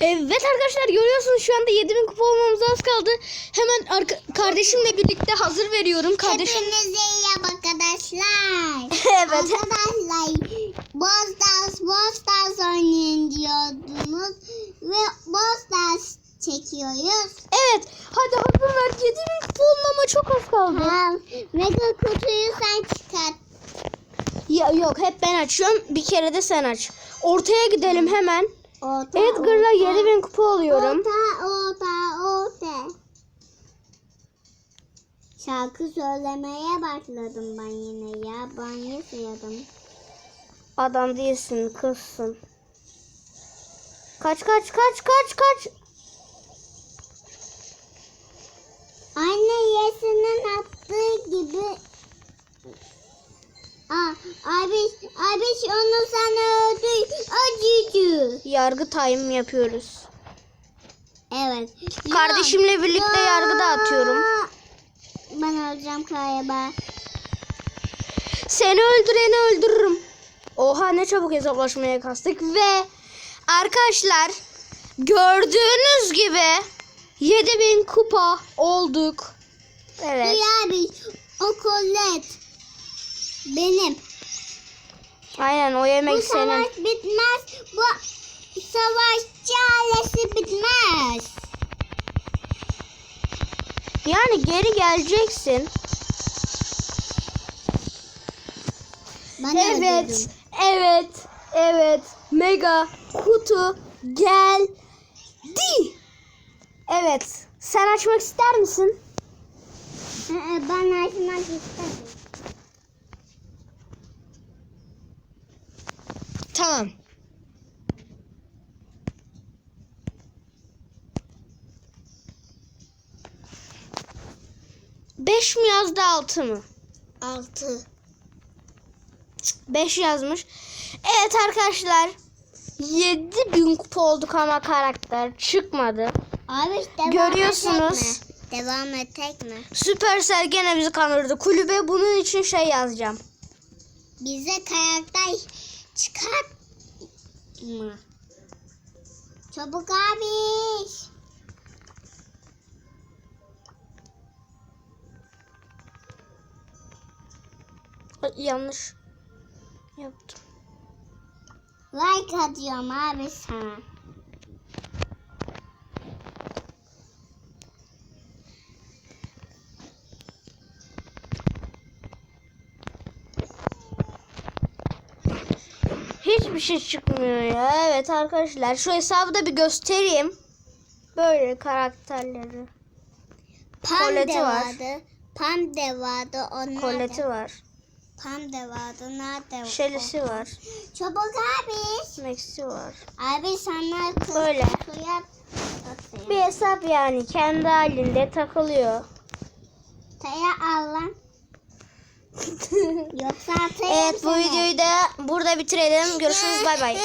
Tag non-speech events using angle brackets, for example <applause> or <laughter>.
Evet arkadaşlar görüyorsunuz şu anda 7000 kupa olmamız az kaldı. Hemen kardeşimle birlikte hazır veriyorum. Kardeşim Hepinize iyi arkadaşlar. <laughs> evet. Arkadaşlar Brawl Stars, Brawl Stars oynayın diyordunuz. Ve Brawl Stars çekiyoruz. Evet. Hadi hazır ver. 7000 kupa olmama çok az kaldı. Tamam. Mega kutuyu sen çıkart. Ya yok hep ben açıyorum. Bir kere de sen aç. Ortaya gidelim hemen. Edgar'la 7000 kupa oluyorum. Orta, orta, orta. Şarkı söylemeye başladım ben yine ya. Banyo sayalım. Adam değilsin, kızsın. Kaç kaç kaç kaç kaç. Anne Yesin'in attığı gibi. Aa, abi, abi onu sana. Yargı time yapıyoruz. Evet. Kardeşimle birlikte Ya. yargı dağıtıyorum. Ben öleceğim galiba. Seni öldüreni öldürürüm. Oha ne çabuk hesaplaşmaya kastık ve arkadaşlar gördüğünüz gibi 7000 kupa olduk. Evet. Dur abi o kollet. Benim. Aynen o yemek Bu senin. savaş bitmez. Bu savaşçı ailesi bitmez. Yani geri geleceksin. Ben Evet, evet, evet. Mega kutu geldi. Evet. Sen açmak ister misin? Ee, Ben açmak istedim. Tamam. Beş mi yazdı altı mı? Altı. 5 yazmış. Evet arkadaşlar. 7000 kupa olduk ama karakter çıkmadı. Abi devam Görüyorsunuz. mi? Devam etek mi? Supercell gene bizi kandırdı. Kulübe bunun için şey yazacağım. Bize karakter çıkart mı? Çabuk abi. Yanlış yaptım. Like atıyorum abi sana. Hiçbir şey çıkmıyor ya. Evet arkadaşlar şu hesabı da bir göstereyim. Böyle karakterleri. Pam Koleti de var. vardı. Pam de vardı. O nerede? Koleti var. Pam de vardı. Nerede? Şelisi var. Çabuk abi. Max'i var. Abi sana kız Böyle. Bir hesap yani kendi halinde takılıyor. Taya al lan. <laughs> Yoksa atayım Evet bu sana. videoyu da burada bitirelim. Görüşürüz bay bay.